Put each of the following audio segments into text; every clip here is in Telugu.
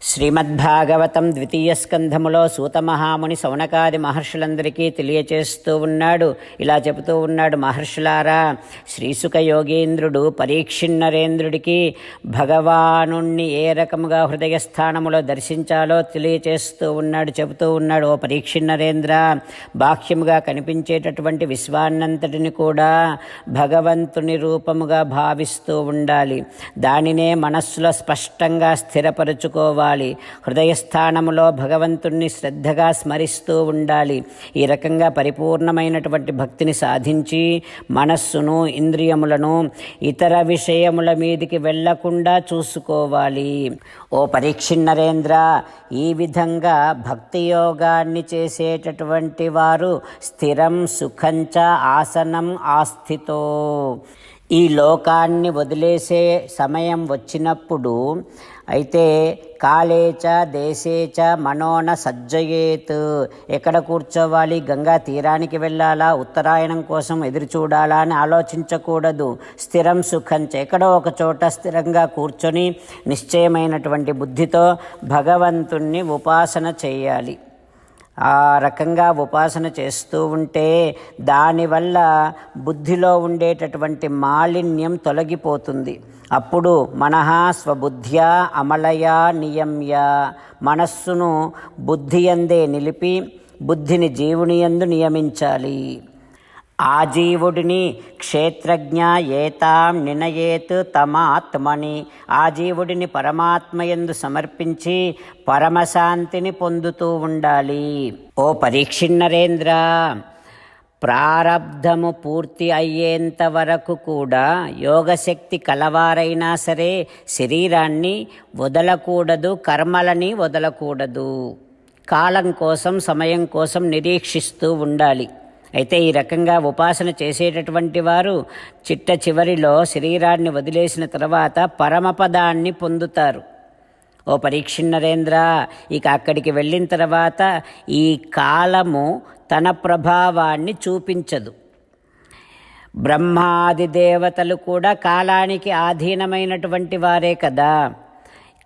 శ్రీమద్భాగవతం ద్వితీయ స్కంధములో సూతమహాముని సౌనకాది మహర్షులందరికీ తెలియచేస్తూ ఉన్నాడు. ఇలా చెబుతూ ఉన్నాడు మహర్షులారా శ్రీసుక యోగేంద్రుడు పరీక్షిన్నరేంద్రుడికి భగవానుణ్ణి ఏ రకముగా హృదయస్థానములో దర్శించాలో తెలియచేస్తూ ఉన్నాడు చెబుతూ ఉన్నాడు ఓ పరీక్షిన్నరేంద్ర బాహ్యముగా కనిపించేటటువంటి విశ్వాన్నంతటిని కూడా భగవంతుని రూపముగా భావిస్తూ ఉండాలి. దానినే మనస్సులో స్పష్టంగా స్థిరపరుచుకోవాలి. హృదయస్థానములో భగవంతుణ్ణి శ్రద్ధగా స్మరిస్తూ ఉండాలి. ఈ రకంగా పరిపూర్ణమైనటువంటి భక్తిని సాధించి మనస్సును ఇంద్రియములను ఇతర విషయముల మీదికి వెళ్ళకుండా చూసుకోవాలి. ఓ పరీక్షిన్నరేంద్ర ఈ విధంగా భక్తి యోగాన్ని చేసేటటువంటి వారు స్థిరం సుఖంచ ఆసనం ఆస్థితో. ఈ లోకాన్ని వదిలేసే సమయం వచ్చినప్పుడు అయితే కాళేచ దేశేచ మనోన సజ్జయేత్. ఎక్కడ కూర్చోవాలి? గంగా తీరానికి వెళ్ళాలా? ఉత్తరాయణం కోసం ఎదురు చూడాలా అని ఆలోచించకూడదు. స్థిరం సుఖంచ ఎక్కడో ఒక చోట స్థిరంగా కూర్చొని నిశ్చయమైనటువంటి బుద్ధితో భగవంతుణ్ణి ఉపాసన చేయాలి. ఆ రకంగా ఉపాసన చేస్తూ ఉంటే దానివల్ల బుద్ధిలో ఉండేటటువంటి మాలిన్యం తొలగిపోతుంది. అప్పుడు మనః స్వబుద్ధ్యా అమలయా నియమ్య మనస్సును బుద్ధి అందే నిలిపి బుద్ధిని జీవుని యందు నియమించాలి. ఆజీవుడిని క్షేత్రజ్ఞ ఏతాం నినయేత్ తమాత్మని. ఆజీవుడిని పరమాత్మయందు సమర్పించి పరమశాంతిని పొందుతూ ఉండాలి. ఓ పరీక్షిన్నరేంద్ర ప్రారబ్ధము పూర్తి అయ్యేంత వరకు కూడా యోగశక్తి కలవారైనా సరే శరీరాన్ని వదలకూడదు కర్మలని వదలకూడదు. కాలం కోసం సమయం కోసం నిరీక్షిస్తూ ఉండాలి. అయితే ఈ రకంగా ఉపాసన చేసేటటువంటి వారు చిట్ట చివరిలో శరీరాన్ని వదిలేసిన తర్వాత పరమపదాన్ని పొందుతారు. ఓ పరీక్షిన్నరేంద్ర ఇక అక్కడికి వెళ్ళిన తర్వాత ఈ కాలము తన ప్రభావాన్ని చూపించదు. బ్రహ్మాది దేవతలు కూడా కాలానికి ఆధీనమైనటువంటి వారే కదా.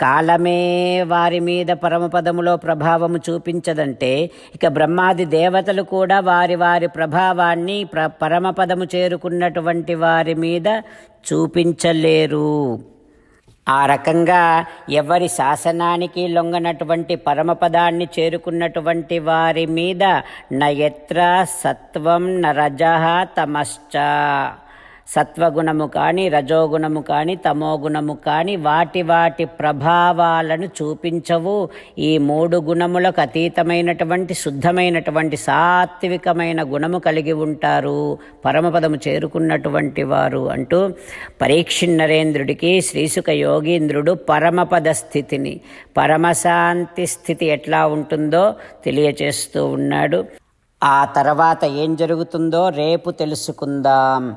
కాలమే వారి మీద పరమపదములో ప్రభావము చూపించదంటే ఇక బ్రహ్మాది దేవతలు కూడా వారి వారి ప్రభావాన్ని ప్ర పరమపదము చేరుకున్నటువంటి వారి మీద చూపించలేరు. ఆ రకంగా ఎవరి శాసనానికి లొంగనటువంటి పరమపదాన్ని చేరుకున్నటువంటి వారి మీద నయత్ర సత్వం న తమశ్చ. సత్వగుణము కానీ రజోగుణము కానీ తమోగుణము కానీ వాటి వాటి ప్రభావాలను చూపించవు. ఈ మూడు గుణములకు అతీతమైనటువంటి శుద్ధమైనటువంటి సాత్వికమైన గుణము కలిగి ఉంటారు. పరమపదము చేరుకున్నటువంటి వారు అంటూ పరీక్షిన్నరేంద్రుడికి శ్రీసుక యోగీంద్రుడు పరమపద స్థితిని పరమశాంతి స్థితి ఎట్లా ఉంటుందో తెలియచేస్తూ ఉన్నాడు. ఆ తర్వాత ఏం జరుగుతుందో రేపు తెలుసుకుందాం.